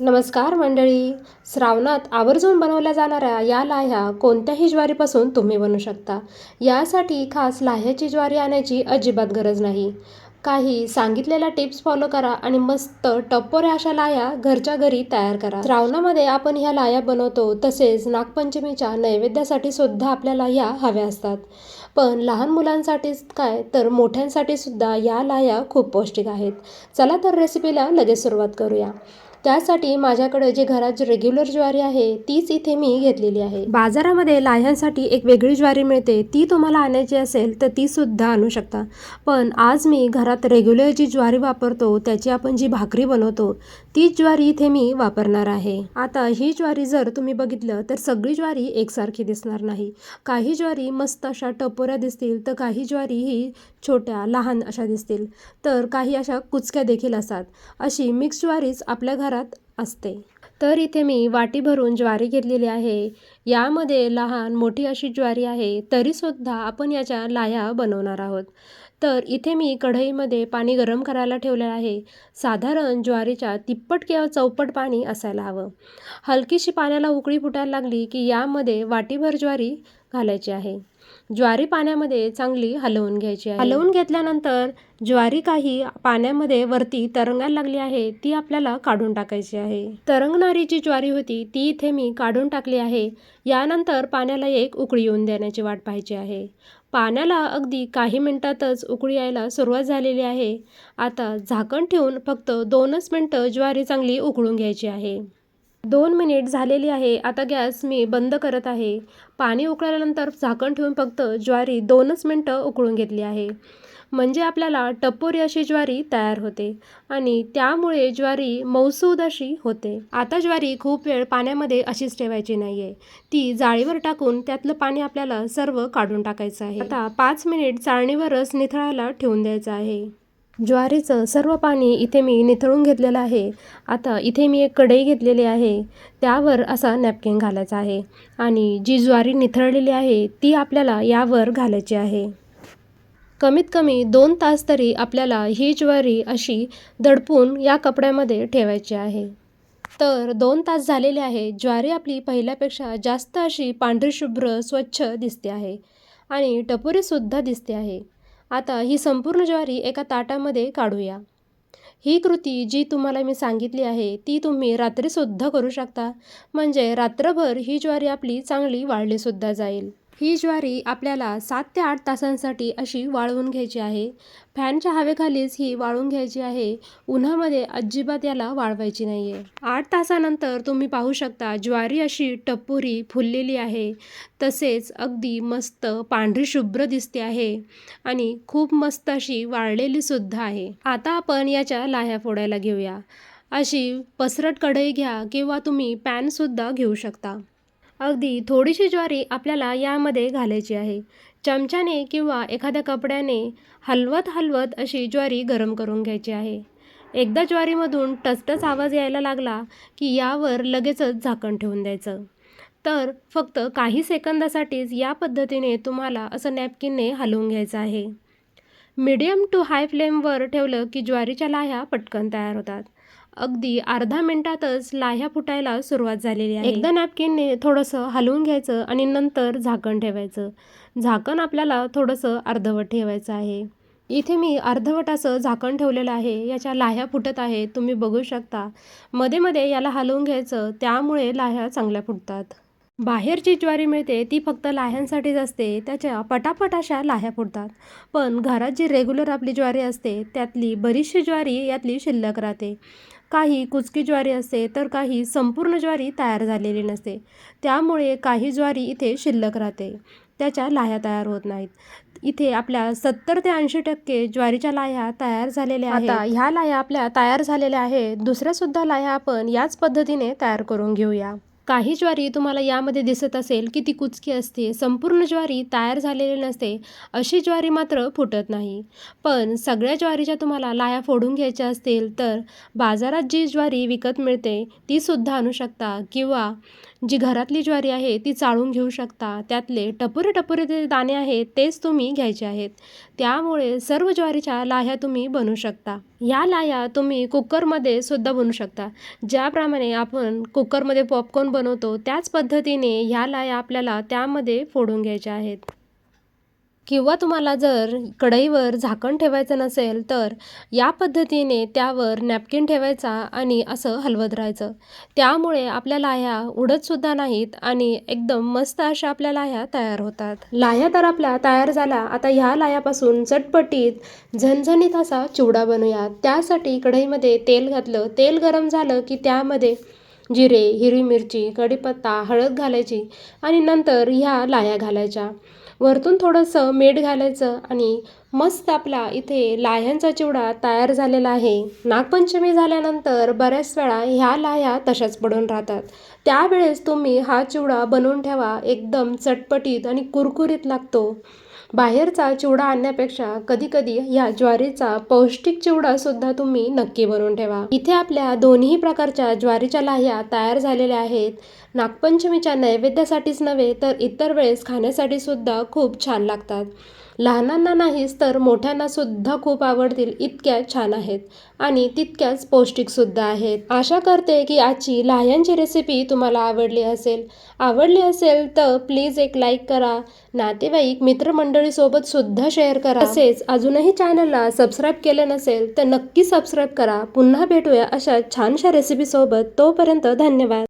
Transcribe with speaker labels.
Speaker 1: नमस्कार मंडळी. श्रावणात आवर्जून बनवल्या जाणाऱ्या या लाह्या कोणत्याही ज्वारीपासून तुम्ही बनवू शकता. यासाठी खास लाह्याची ज्वारी आणायची अजिबात गरज नाही. काही सांगितलेल्या टिप्स फॉलो करा आणि मस्त टप्पोऱ्या अशा लाया घरच्या घरी तयार करा. श्रावणामध्ये आपण ह्या लाया बनवतो तसेच नागपंचमीच्या नैवेद्यासाठी सुद्धा आपल्याला ह्या हव्या असतात. पण लहान मुलांसाठीच काय तर मोठ्यांसाठी सुद्धा या लाया खूप पौष्टिक आहेत. चला तर रेसिपीला लगेच सुरुवात करूया. त्यासाठी माझ्याकडे जे घरात रेग्युलर ज्वारी आहे तीच इथे मी घेतलेली आहे. बाजारामध्ये लाह्यांसाठी एक वेगळी ज्वारी मिळते. ती तुम्हाला आणायची असेल तर ती सुद्धा आणू शकता. पण आज मी घरात रेग्युलर जी ज्वारी वापरतो त्याची आपण जी भाकरी बनवतो तीच ज्वारी इथे मी वापरणार आहे. आता ही ज्वारी जर तुम्ही बघितलं तर सगळी ज्वारी एकसारखी दिसणार नाही. काही ज्वारी मस्त अशा टपोऱ्या दिसतील तर काही ज्वारी ही छोट्या लहान अशा दिसतील. तर काही अशा कुचक्या देखील असतात. अशी मिक्स ज्वारीच आपल्या घरात असते. तर इथे मी वाटी भरून ज्वारी घेतलेली आहे. यामध्ये लहान मोठी अशी ज्वारी आहे तरीसुद्धा आपण याच्या लाह्या बनवणार आहोत. तर इथे मी कढईमध्ये पाणी गरम करायला ठेवलेलं आहे. साधारण ज्वारीच्या तिप्पट किंवा चौपट पाणी असायला हवं. हलकीशी पाण्याला उकळी फुटायला लागली की यामध्ये वाटीभर ज्वारी घालायची आहे. ज्वारी पाण्यामध्ये चांगली हलवून घ्यायची आहे. हलवून घेतल्यानंतर ज्वारी काही पाण्यामध्ये वरती तरंगायला लागली आहे ती आपल्याला काढून टाकायची आहे. तरंगणारी जी ज्वारी होती ती इथे मी काढून टाकली आहे. यानंतर पाण्याला एक उकळी येऊन देण्याची वाट पाहायची आहे. पाण्याला अगदी काही मिनटातच उकळी यायला सुरुवात झालेली आहे. आता झाकण ठेवून फक्त दोनच मिनटं ज्वारी चांगली उकळून घ्यायची आहे. दोन मिनिट झालेली आहे. आता गॅस मी बंद करत आहे. पाणी उकळल्यानंतर झाकण ठेवून फक्त ज्वारी दोनच मिनटं उकळून घेतली आहे. म्हणजे आपल्याला टपोरी अशी ज्वारी तयार होते आणि त्यामुळे ज्वारी मौसूद अशी होते. आता ज्वारी खूप वेळ पाण्यामध्ये अशीच ठेवायची नाही आहे ती जाळीवर टाकून त्यातलं पाणी आपल्याला सर्व काढून टाकायचं आहे. आता पाच मिनिट चाळणीवरच निथळायला ठेवून द्यायचं आहे. ज्वारीचं सर्व पाणी इथे मी निथळून घेतलेलं आहे. आता इथे मी एक कढई घेतलेली आहे. त्यावर असा नॅपकिन घालायचा आहे. आणि जी ज्वारी निथळलेली आहे ती आपल्याला यावर घालायची आहे. कमीत कमी दोन तास तरी आपल्याला ही ज्वारी अशी दडपून या कपड्यामध्ये ठेवायची आहे. तर दोन तास झालेले आहे. ज्वारी आपली पहिल्यापेक्षा जास्त अशी पांढरी शुभ्र स्वच्छ दिसते आहे. आणि टपोरीसुद्धा दिसते आहे. आता ही संपूर्ण ज्वारी एका ताटामध्ये काढूया. ही कृती जी तुम्हाला मी सांगितली आहे ती तुम्ही रात्रीसुद्धा करू शकता. म्हणजे रात्रभर ही ज्वारी आपली चांगली वाळलीसुद्धा जाईल. ही ज्वारी आपल्याला सात ते आठ तासांसाठी अशी वाळवून घ्यायची आहे. फॅनच्या हवेखालीच ही वाळून घ्यायची आहे. उन्हामध्ये अजिबात याला वाळवायची नाही आहे आठ तासानंतर तुम्ही पाहू शकता ज्वारी अशी टप्पुरी फुललेली आहे. तसेच अगदी मस्त पांढरी शुभ्र दिसते आहे आणि खूप मस्त अशी वाळलेली सुद्धा आहे. आता आपण याच्या लाह्या फोडायला घेऊया. अशी पसरट कढई घ्या किंवा तुम्ही पॅनसुद्धा घेऊ शकता. अगदी थोडीशी ज्वारी आपल्याला यामध्ये घालायची आहे. चमच्याने किंवा एखाद्या कपड्याने हलवत हलवत अशी ज्वारी गरम करून घ्यायची आहे. एकदा ज्वारीमधून टचटच आवाज यायला लागला की यावर लगेचच झाकण ठेवून द्यायचं. तर फक्त काही सेकंदासाठीच या पद्धतीने तुम्हाला असं नॅपकिनने हलवून घ्यायचं आहे. मीडियम टू हाय फ्लेमवर ठेवलं की ज्वारीच्या लाह्या पटकन तयार होतात. अगदी अर्धा मिनिटातच लाह्या फुटायला सुरुवात झालेली आहे. एकदा नॅपकिनने थोडंसं हलवून घ्यायचं आणि नंतर झाकण ठेवायचं. झाकण आपल्याला थोडंसं अर्धवट ठेवायचं आहे. इथे मी अर्धवट असं झाकण ठेवलेलं आहे. याच्या लाह्या फुटत आहे तुम्ही बघू शकता. मध्ये मध्ये याला हलवून घ्यायचं. त्यामुळे लाह्या चांगल्या फुटतात. बाहेर जी ज्वारी मिळते ती फक्त लाह्यांसाठीच असते. त्याच्या पटापट अशा लाह्या फुटतात. पण घरात जी रेग्युलर आपली ज्वारी असते त्यातली बरीचशी ज्वारी यातली शिल्लक राहते. काही कुचकी ज्वारी असते तर काही संपूर्ण ज्वारी तयार झालेली नसते. त्यामुळे काही ज्वारी इथे शिल्लक राहते. त्याच्या लाह्या तयार होत नाहीत. इथे आपल्या सत्तर ते ऐंशी टक्के ज्वारीच्या लाह्या तयार झालेल्या आहेत. आता ह्या लाह्या आपल्या तयार झालेल्या आहेत. दुसऱ्यासुद्धा लाह्या आपण याच पद्धतीने तयार करून घेऊया. काही ज्वारी तुम्हाला यामध्ये दिसत असेल की ती कुचकी असते संपूर्ण ज्वारी तयार झालेली नसते अशी ज्वारी मात्र फुटत नाही. पण सगळ्या ज्वारीच्या तुम्हाला लाया फोडून घ्यायच्या असतील तर बाजारात जी ज्वारी विकत मिळते तीसुद्धा आणू शकता किंवा जी घरातली ज्वारी आहे ती चाळून घेऊ शकता. त्यातले टपोरे टपोरे जे दाणे आहेत तेच तुम्ही घ्यायचे आहेत. त्यामुळे सर्व ज्वारीच्या लाह्या तुम्ही बनवू शकता. या लाह्या तुम्ही कुकरमध्ये सुद्धा बनवू शकता. ज्याप्रमाणे आपण कुकरमध्ये पॉपकॉर्न बनवतो त्याच पद्धतीने ह्या लाह्या आपल्याला त्यामध्ये फोडून घ्यायच्या आहेत. किंवा तुम्हाला जर कढईवर झाकण ठेवायचं नसेल तर या पद्धतीने त्यावर नॅपकिन ठेवायचा आणि असं हलवत राहायचं. त्यामुळे आपल्या लाह्या उडतसुद्धा नाहीत आणि एकदम मस्त अशा आपल्या लाह्या तयार होतात. लाह्या तर आपल्या तयार झाल्या आता ह्या लाह्यापासून चटपटीत झणझणीत असा चिवडा बनवूया त्यासाठी कढईमध्ये तेल घातलं तेल गरम झालं की त्यामध्ये जिरे हिरवी मिरची कढीपत्ता हळद घालायची आणि नंतर ह्या लाह्या घालायच्या. वरतून थोडंसं मीठ घालायचं आणि मस्त आपला इथे लाह्यांचा चिवडा तयार झालेला आहे. नागपंचमी झाल्यानंतर बऱ्याच वेळा ह्या लाह्या तशाच पडून राहतात. त्यावेळेस तुम्ही हा चिवडा बनवून ठेवा. एकदम चटपटीत आणि कुरकुरीत लागतो. बाहेरचा चिवडा आणण्यापेक्षा कधीकधी या ज्वारीचा पौष्टिक चिवडासुद्धा तुम्ही नक्की बनवून ठेवा. इथे आपल्या दोन्ही प्रकारच्या ज्वारीच्या लाह्या तयार झालेल्या आहेत. नागपंचमीच्या नैवेद्यासाठीच नव्हे तर इतर वेळेस खाण्यासाठी सुद्धा खूप छान लागतात. लहानांना नाहीच तर मोठ्यांना सुद्धा खूप आवडतील इतक्या छान आहेत. आणि तितक्याच पौष्टिकसुद्धा आहेत. आशा करते की आजची लाह्यांची रेसिपी तुम्हाला आवडली असेल. आवडली असेल तर प्लीज एक लाईक करा. नातेवाईक मित्रमंडळीसोबत सुद्धा शेअर करा. तसेच अजूनही चॅनलला सबस्क्राईब केले नसेल तर नक्की सबस्क्राईब करा. पुन्हा भेटूया अशा छानशा रेसिपीसोबत तोपर्यंत धन्यवाद.